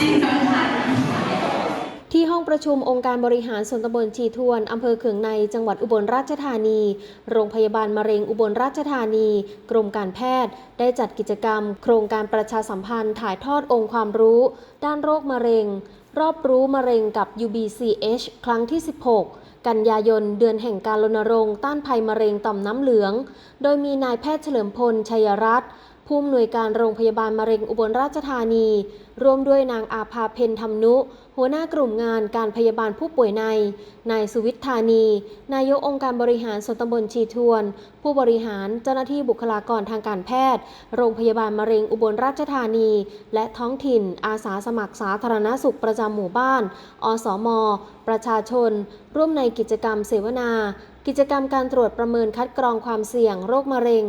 สิ่งสำคัญที่ห้องประชุมองค์การบริหารส่วนตำบลชีทวน อำเภอเขืองใน จังหวัดอุบลราชธานี โรงพยาบาลมะเร็งอุบลราชธานี กรมการแพทย์ ได้จัดกิจกรรม โครงการประชาสัมพันธ์ถ่ายทอดองค์ความรู้ ด้านโรคมะเร็ง รอบรู้มะเร็งกับ UBCH ครั้งที่ 16 กันยายน เดือนแห่งการรณรงค์ต้านภัยมะเร็งต่อมน้ำเหลือง โดยมีนายแพทย์เฉลิมพล ชัยรัตน์ ผู้อำนวยการโรงพยาบาลมะเร็งอุบลราชธานี ร่วมด้วยนางอาภาเพนธรรมนุ หัวหน้ากลุ่มงานการพยาบาลผู้ป่วยใน นายสุวิทธานี นายกองค์การบริหารส่วนตำบลชีทวน ผู้บริหารเจ้าหน้าที่บุคลากรทางการแพทย์ โรงพยาบาลมะเร็งอุบลราชธานี และท้องถิ่น อาสาสมัครสาธารณสุขประจำหมู่บ้าน อสม ประชาชน ร่วมในกิจกรรมเสวนา กิจกรรมการตรวจประเมินคัดกรองความเสี่ยงโรคมะเร็ง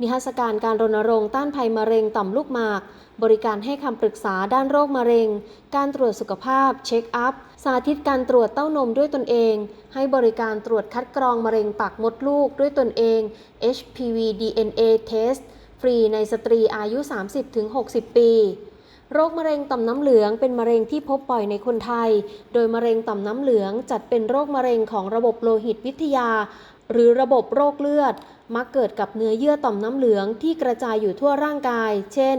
นิทรรศการการรณรงค์ต้านภัยมะเร็งต่อมลูกหมาก บริการให้คำปรึกษาด้านโรคมะเร็ง การตรวจสุขภาพ เช็คอัพ สาธิตการตรวจเต้านมด้วยตนเอง ให้บริการตรวจคัดกรองมะเร็งปากมดลูกด้วยตนเอง HPV DNA test ฟรีในสตรีอายุ 30-60 ปีโรคมะเร็งต่อมน้ำเหลืองเป็นมะเร็งที่พบบ่อยในคนไทย โดยมะเร็งต่อมน้ำเหลืองจัดเป็นโรคมะเร็งของระบบโลหิตวิทยา หรือระบบโรคเลือด มักเกิดกับเนื้อเยื่อต่อมน้ำเหลืองที่กระจายอยู่ทั่วร่างกาย เช่น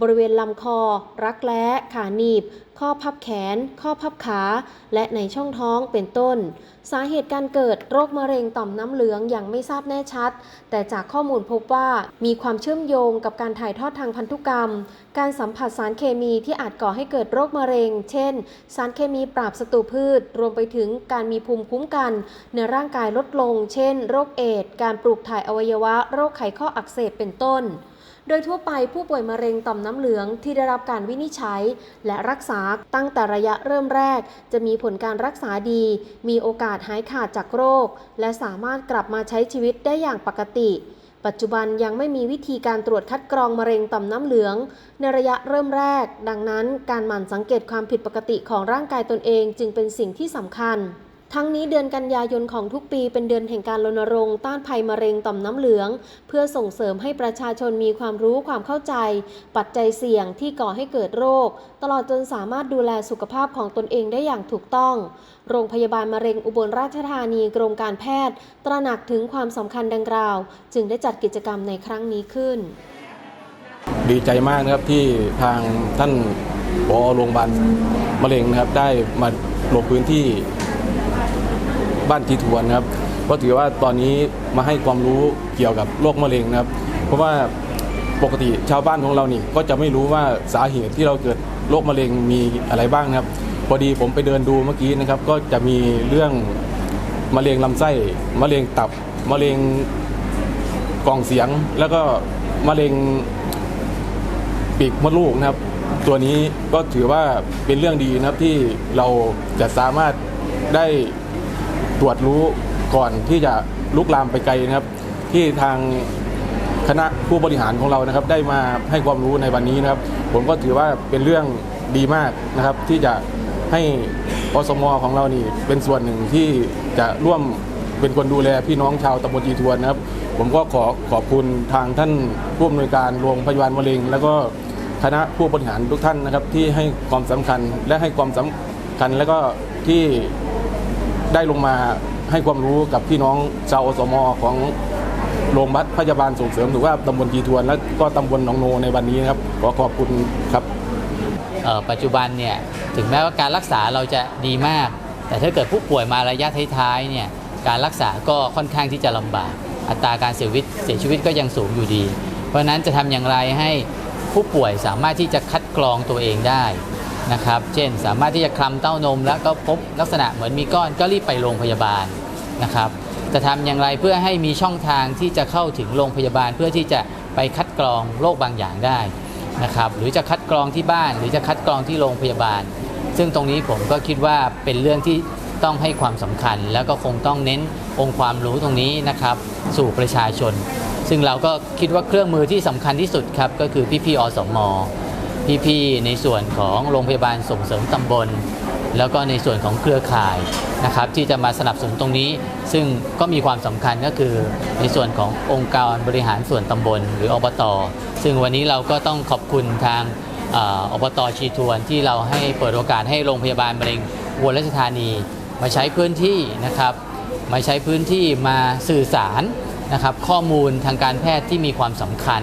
บริเวณลำคอ รักแร้ ขาหนีบ ข้อพับแขน ข้อพับขา และในช่องท้องเป็นต้น สาเหตุการเกิดโรคมะเร็งต่อมน้ำเหลืองยังไม่ทราบแน่ชัด แต่จากข้อมูลพบว่ามีความเชื่อมโยงกับการถ่ายทอดทางพันธุกรรม การสัมผัสสารเคมีที่อาจก่อให้เกิดโรคมะเร็ง เช่น สารเคมีปราบศัตรูพืช รวมไปถึงการมีภูมิคุ้มกัน ในร่างกายลดลง เช่นโรคเอดส์การปลูกถ่ายอวัยวะ โรคไขข้ออักเสบเป็นต้น โดยทั่วไปผู้ป่วยมะเร็งต่อมน้ำเหลืองที่ได้รับการวินิจฉัย และรักษาตั้งแต่ระยะเริ่มแรก จะมีผลการรักษาดี มีโอกาสหายขาดจากโรค และสามารถกลับมาใช้ชีวิตได้อย่างปกติปัจจุบันยังไม่มีวิธีการตรวจคัดกรองมะเร็งต่อมน้ำเหลือง ในระยะเริ่มแรก ดังนั้นการหมั่นสังเกตความผิดปกติของร่างกายตนเองจึงเป็นสิ่งที่สำคัญ ทั้งนี้เดือนกันยายนของทุกปีเป็นเดือนแห่งการรณรงค์ต้านภัยมะเร็งต่อมน้ำเหลือง เพื่อส่งเสริมให้ประชาชนมีความรู้ความเข้าใจ ปัจจัยเสี่ยงที่ก่อให้เกิดโรค ตลอดจนสามารถดูแลสุขภาพของตนเองได้อย่างถูกต้อง โรงพยาบาลมะเร็งอุบลราชธานีกรมการแพทย์ ตระหนักถึงความสำคัญดังกล่าว จึงได้จัดกิจกรรมในครั้งนี้ขึ้น ดีใจมากนะครับที่ทางท่านผอโรงพยาบาลมะเร็งนะครับได้มาลงพื้นที่ บ้านทีทวนนะครับเพราะถือว่าตอนนี้มาให้ความรู้เกี่ยวกับโรคมะเร็งนะครับ เพราะว่าปกติชาวบ้านของเรานี่ก็จะไม่รู้ว่าสาเหตุที่เราเกิดโรคมะเร็งมีอะไรบ้างนะครับ พอดีผมไปเดินดูเมื่อกี้นะครับ ก็จะมีเรื่องมะเร็งลำไส้มะเร็งตับมะเร็งกล่องเสียง แล้วก็มะเร็งปีกมดลูกนะครับ ตัวนี้ก็ถือว่าเป็นเรื่องดีนะครับที่เราจะสามารถได้ ตรวจรู้ก่อนที่จะลุกลามไปไกลนะครับ ที่ทางคณะผู้บริหารของเรานะครับ ได้มาให้ความรู้ในวันนี้นะครับ ผมก็ถือว่าเป็นเรื่องดีมากนะครับ ที่จะให้อสมของเรานี่เป็นส่วนหนึ่งที่จะร่วมเป็นคนดูแลพี่น้องชาวตำบลจีทวนนะครับ ผมก็ขอขอบคุณทางท่านผู้อำนวยการโรงพยาบาลมะเร็ง แล้วก็คณะผู้บริหารทุกท่านนะครับ ที่ให้ความสำคัญและให้ความสำคัญ แล้วก็ที่ ได้ลงมาให้ความรู้กับพี่น้องชาวอสมของโรงพยาบาลส่งเสริมหรือว่าตำบลจีทวนและก็ตำบลหนองโนในวันนี้นะครับขอขอบคุณครับปัจจุบันเนี่ยถึงแม้ว่าการรักษาเราจะดีมาก แต่ถ้าเกิดผู้ป่วยมาระยะท้ายๆเนี่ยการรักษาก็ค่อนข้างที่จะลำบาก อัตราการเสียชีวิตเสียชีวิตก็ยังสูงอยู่ดี เพราะฉะนั้นจะทำอย่างไรให้ผู้ป่วยสามารถที่จะคัดกรองตัวเองได้ นะครับ เช่นสามารถที่จะคลำเต้านมแล้วก็พบลักษณะเหมือนมีก้อนก็รีบไปโรงพยาบาลนะครับ จะทำอย่างไรเพื่อให้มีช่องทางที่จะเข้าถึงโรงพยาบาลเพื่อที่จะไปคัดกรองโรคบางอย่างได้นะครับ หรือจะคัดกรองที่บ้าน หรือจะคัดกรองที่โรงพยาบาล ซึ่งตรงนี้ผมก็คิดว่าเป็นเรื่องที่ต้องให้ความสำคัญ แล้วก็คงต้องเน้นองค์ความรู้ตรงนี้นะครับ สู่ประชาชน ซึ่งเราก็คิดว่าเครื่องมือที่สำคัญที่สุดครับก็คือพี่ๆอสม พี่ๆในส่วนของโรงพยาบาลส่งเสริมตำบล แล้วก็ในส่วนของเครือข่ายนะครับที่จะมาสนับสนุนตรงนี้ ซึ่งก็มีความสำคัญก็คือในส่วนขององค์การบริหารส่วนตำบล หรืออบต ซึ่งวันนี้เราก็ต้องขอบคุณทางเอ่ออบตชีทวนที่เราให้เปิดโอกาสให้โรงพยาบาลมะเร็งอุบลราชธานี มาใช้พื้นที่นะครับมาใช้พื้นที่มาสื่อสารนะครับข้อมูลทางการแพทย์ที่มีความสำคัญ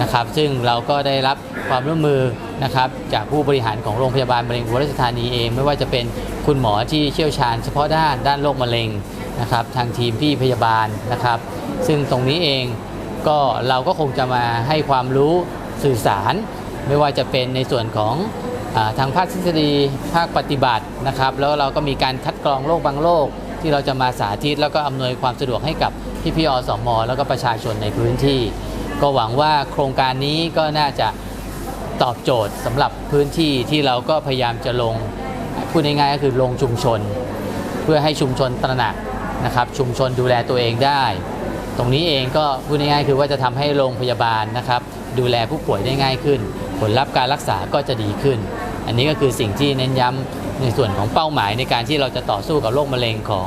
นะครับ ซึ่งเราก็ได้รับความร่วมมือนะครับจากผู้บริหารของโรงพยาบาลมะเร็งอุบลราชธานีเอง ไม่ว่าจะเป็นคุณหมอที่เชี่ยวชาญเฉพาะด้านด้านโรคมะเร็งนะครับทางทีมพี่พยาบาลนะครับ ซึ่งตรงนี้เองก็เราก็คงจะมาให้ความรู้สื่อสาร ไม่ว่าจะเป็นในส่วนของอทางภาคทฤษฎีภาคปฏิบัตินะครับ แล้วเราก็มีการคัดกรองโรคบางโรคที่เราจะมาสาธิต แล้วก็อำนวยความสะดวกให้กับพี่พี่อสมแล้วก็ประชาชนในพื้นที่ ก็หวังว่าโครงการนี้ก็น่าจะตอบโจทย์สำหรับพื้นที่ที่เราก็พยายามจะลงพูดง่ายๆก็คือลงชุมชน เพื่อให้ชุมชนตระหนักนะครับ ชุมชนดูแลตัวเองได้ ตรงนี้เองก็พูดง่ายๆคือว่าจะทำให้โรงพยาบาลนะครับ ดูแลผู้ป่วยได้ง่ายขึ้น ผลลัพธ์การรักษาก็จะดีขึ้น อันนี้ก็คือสิ่งที่เน้นย้ำในส่วนของเป้าหมายในการที่เราจะต่อสู้กับโรคมะเร็งของ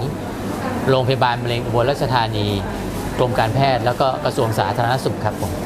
โรงพยาบาลมะเร็งอุบลราชธานี กรมการแพทย์แล้วก็กระทรวงสาธารณสุขครับผม